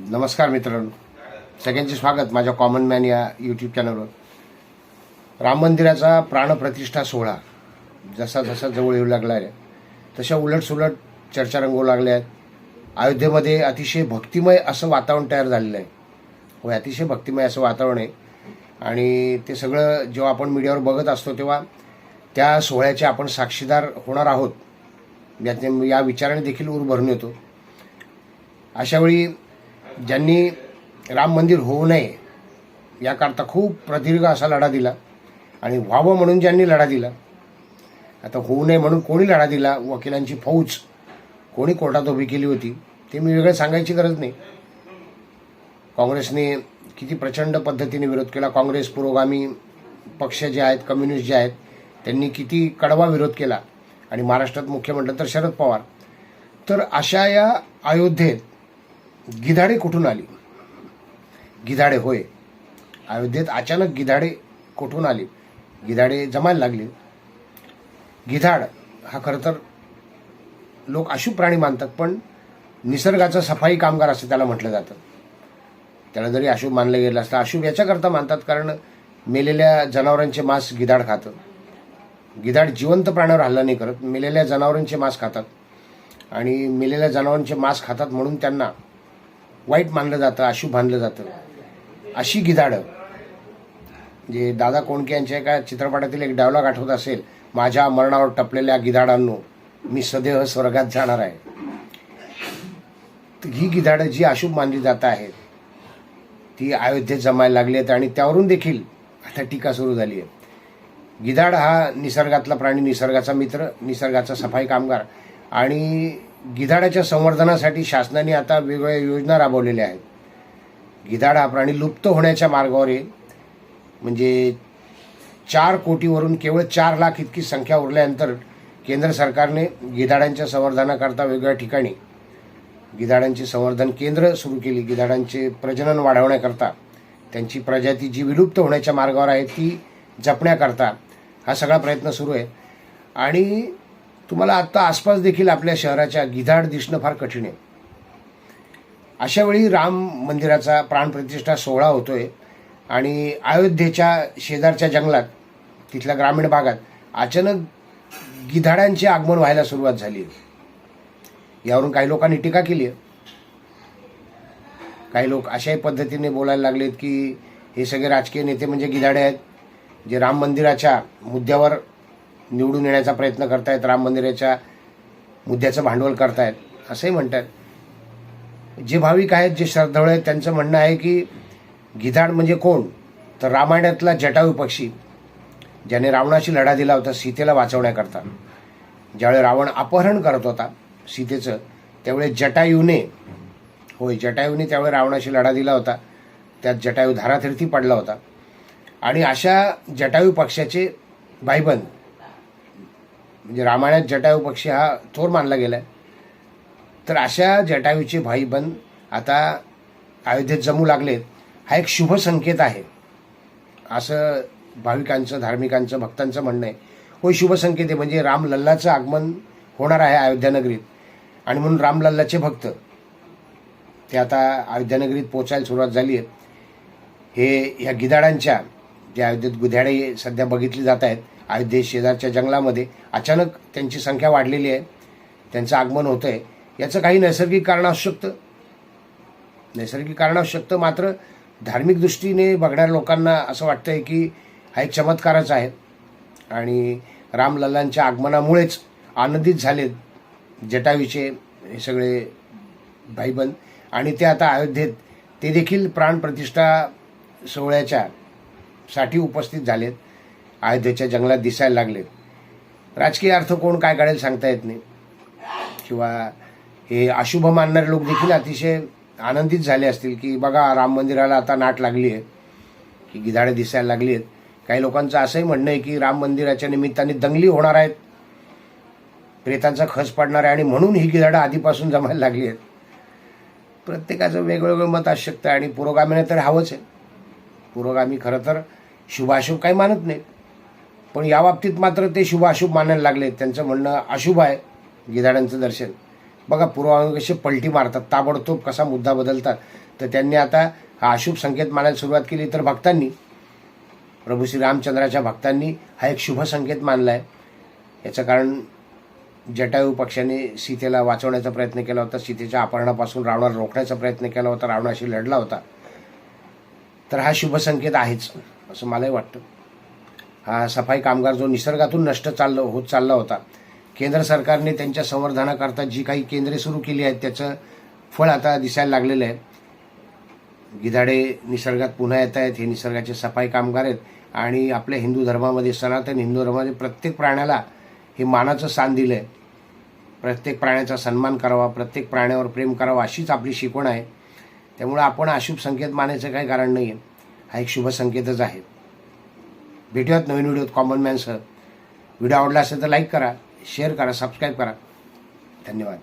नमस्कार मित्रांनो. सगळ्यांचे स्वागत माझ्या कॉमन मॅन या यूट्यूब चॅनलवर राम मंदिराचा प्राणप्रतिष्ठा सोहळा जसा जसा जवळ येऊ लागला आहे तशा उलटसुलट चर्चा रंगवू लागल्या आहेत अयोध्येमध्ये अतिशय भक्तिमय असं वातावरण तयार झालेलं आहे. होय अतिशय भक्तिमय असं वातावरण आहे. आणि ते सगळं जेव्हा आपण मीडियावर बघत असतो तेव्हा त्या सोहळ्याचे आपण साक्षीदार होणार आहोत. यात या विचाराने देखील ऊर भरून येतो. अशावेळी ज्यांनी राम मंदिर होऊ नये याकरता खूप प्रदीर्घ असा लढा दिला आणि व्हावं म्हणून ज्यांनी लढा दिला आता होऊ नये म्हणून कोणी लढा दिला वकिलांची फौज कोणी कोर्टात उभी केली होती ते मी वेगळं सांगायची गरज नाही. काँग्रेसने किती प्रचंड पद्धतीने विरोध केला. काँग्रेस पुरोगामी पक्ष जे आहेत कम्युनिस्ट जे आहेत त्यांनी किती कडवा विरोध केला. आणि महाराष्ट्रात मुख्य म्हटलं तर शरद पवार. तर अशा या अयोध्येत गिधाडे कुठून आली? गिधाडे होय. अयोध्येत अचानक गिधाडे कुठून आली? गिधाडे जमायला लागले. गिधाड हा खरं तर लोक अशुभ प्राणी मानतात पण निसर्गाचा सफाई कामगार असं त्याला म्हटलं जातं. त्याला जरी अशुभ मानलं गेलं असतं अशुभ याच्याकरता मानतात कारण मेलेल्या जनावरांचे मांस गिधाड खातं. गिधाड जिवंत प्राण्यावर हल्ला नाही करत मेलेल्या जनावरांचे मांस खातात. आणि मेलेल्या जनावरांचे मांस खातात म्हणून त्यांना वाईट मानलं जातं अशुभ मानलं जातं. अशी गिधाडं. जे दादा कोणके यांच्या एका चित्रपटातील एक डायलॉग आठवत असेल माझ्या मरणावर टपलेल्या गिधाडांनो मी सदैव स्वर्गात जाणार आहे. तर ही गिधाडं जी अशुभ मानली जात आहेत ती अयोध्येत जमायला लागली आहेत आणि त्यावरून देखील आता टीका सुरू झाली आहे. गिधाड हा निसर्गातला प्राणी निसर्गाचा मित्र निसर्गाचा सफाई कामगार आणि गिधाडाच्या संवर्धनासाठी शासनाने आता वेगवेगळ्या योजना राबवलेल्या आहेत. गिधाड हा प्राणी लुप्त होण्याच्या मार्गावर आहे म्हणजे चार कोटीवरून केवळ चार लाख इतकी संख्या उरल्यानंतर केंद्र सरकारने गिधाडांच्या संवर्धनाकरता वेगवेगळ्या ठिकाणी गिधाडांचे संवर्धन केंद्र सुरू केली. गिधाडांचे प्रजनन वाढवण्याकरता त्यांची प्रजाती जी विलुप्त होण्याच्या मार्गावर आहे ती जपण्याकरता हा सगळा प्रयत्न सुरू आहे. आणि तुम्हाला आत्ता आसपास देखील आपल्या शहराच्या गिधाड दिसणं फार कठीण आहे. अशा वेळी राम मंदिराचा प्राणप्रतिष्ठा सोहळा होतोय आणि अयोध्येच्या शेजारच्या जंगलात तिथल्या ग्रामीण भागात अचानक गिधाडांचे आगमन व्हायला सुरुवात झाली यावरून काही लोकांनी टीका केली आहे. काही लोक अशाही पद्धतीने बोलायला लागलेत की हे सगळे राजकीय नेते म्हणजे गिधाडे आहेत जे राम मंदिराच्या मुद्द्यावर निवडून येण्याचा प्रयत्न करतायत राम मंदिराच्या मुद्द्याचं भांडवल करतायत असंही म्हणतात. जे भाविक आहेत जे श्रद्धाळू आहेत त्यांचं म्हणणं आहे की गिधाड म्हणजे कोण? तर रामायणातला जटायू पक्षी ज्याने रावणाशी लढा दिला होता सीतेला वाचवण्याकरता. ज्यावेळी रावण अपहरण करत होता सीतेचं त्यावेळी जटायूने होय जटायूने त्यावेळी रावणाशी लढा दिला होता. त्यात जटायू धारातीर्थी पडला होता. आणि अशा जटायू पक्षाचे भाईबंद म्हणजे रामायणात जटायू पक्षी हा थोर मानला गेलाय. तर अशा जटायूचे भाईबंद आता अयोध्येत जमू लागलेत. हा एक शुभ संकेत आहे. असं भाविकांचं धार्मिकांचं भक्तांचं म्हणणं आहे. होय शुभ संकेत आहे. म्हणजे रामलल्लाचं आगमन होणार आहे अयोध्यानगरीत आणि म्हणून रामलल्लाचे भक्त ते आता अयोध्यानगरीत पोचायला सुरुवात झाली आहे हे ह्या गिधाडांच्या जे अयोध्येत गुध्याडे सध्या बघितली जात आहेत अयोध्ये शेजारच्या जंगलामध्ये अचानक त्यांची संख्या वाढलेली आहे. त्यांचं आगमन होतं आहे याचं काही नैसर्गिक कारण असू शकतं नैसर्गिक कारण असू शकतं मात्र धार्मिक दृष्टीने बघणाऱ्या लोकांना असं वाटतं आहे की हा एक चमत्कारच आहे. आणि रामलल्लांच्या आगमनामुळेच आनंदित झालेत जटावीचे हे सगळे भाईबंद. आणि ते आता अयोध्येत ते देखील प्राणप्रतिष्ठा सोहळ्याच्या साठी उपस्थित झालेत. अयोध्येच्या जंगलात दिसायला लागले. राजकीय अर्थ कोण काय काढेल सांगता येत नाही. किंवा हे अशुभ मानणारे लोक देखील अतिशय आनंदित झाले असतील की बघा राम मंदिराला आता नाट लागली आहे की गिधाडे दिसायला लागली आहेत. काही लोकांचं असंही म्हणणं आहे की राम मंदिराच्या निमित्ताने दंगली होणार आहेत. प्रेतांचा खस पडणार आहे आणि म्हणून ही गिधाडं आधीपासून जमायला लागली आहेत. प्रत्येकाचं वेगवेगळं मत असू शकतं आणि पुरोगामीने तर हवंच आहे. पुरोगामी खरं तर शुभाशुभ काही मानत नाहीत पण या बाबतीत मात्र ते शुभ अशुभ मानायला लागले त्यांचं म्हणणं अशुभ आहे गिधाड्यांचं दर्शन. बघा पुरोगामी कसे पलटी मारतात ताबडतोब कसा मुद्दा बदलतात. तर त्यांनी आता हा अशुभ संकेत मानायला सुरुवात केली. तर भक्तांनी प्रभू श्री रामचंद्राच्या भक्तांनी हा एक शुभ संकेत मानला आहे याचं कारण जटायू पक्षाने सीतेला वाचवण्याचा प्रयत्न केला होता. सीतेच्या अपहरणापासून रावणाला रोखण्याचा प्रयत्न केला होता. रावणाशी लढला होता. तर हा शुभ संकेत आहेच असं मलाही वाटतं. हा सफाई कामगार जो निसर्गातून नष्ट चाललं होत चालला होता. केंद्र सरकारने त्यांच्या संवर्धनाकरता जी काही केंद्रे सुरू केली आहेत त्याचं फळ आता दिसायला लागलेलं आहे. गिधाडे निसर्गात पुन्हा येत आहेत हे निसर्गाचे सफाई कामगार आहेत. आणि आपल्या हिंदू धर्मामध्ये सनातन हिंदू धर्मामध्ये प्रत्येक प्राण्याला हे मानाचं स्थान दिलं आहे प्रत्येक प्राण्याचा सन्मान करावा प्रत्येक प्राण्यावर प्रेम करावं अशीच आपली शिकवण आहे. त्यामुळे आपण अशुभ संकेत मानायचं काही कारण नाही आहे हा एक शुभ संकेतच आहे. भेटूयात नवीन व्हिडिओत कॉमन मॅनसह व्हिडिओ आवडला असेल तर लाईक करा शेअर करा सबस्क्राईब करा. धन्यवाद.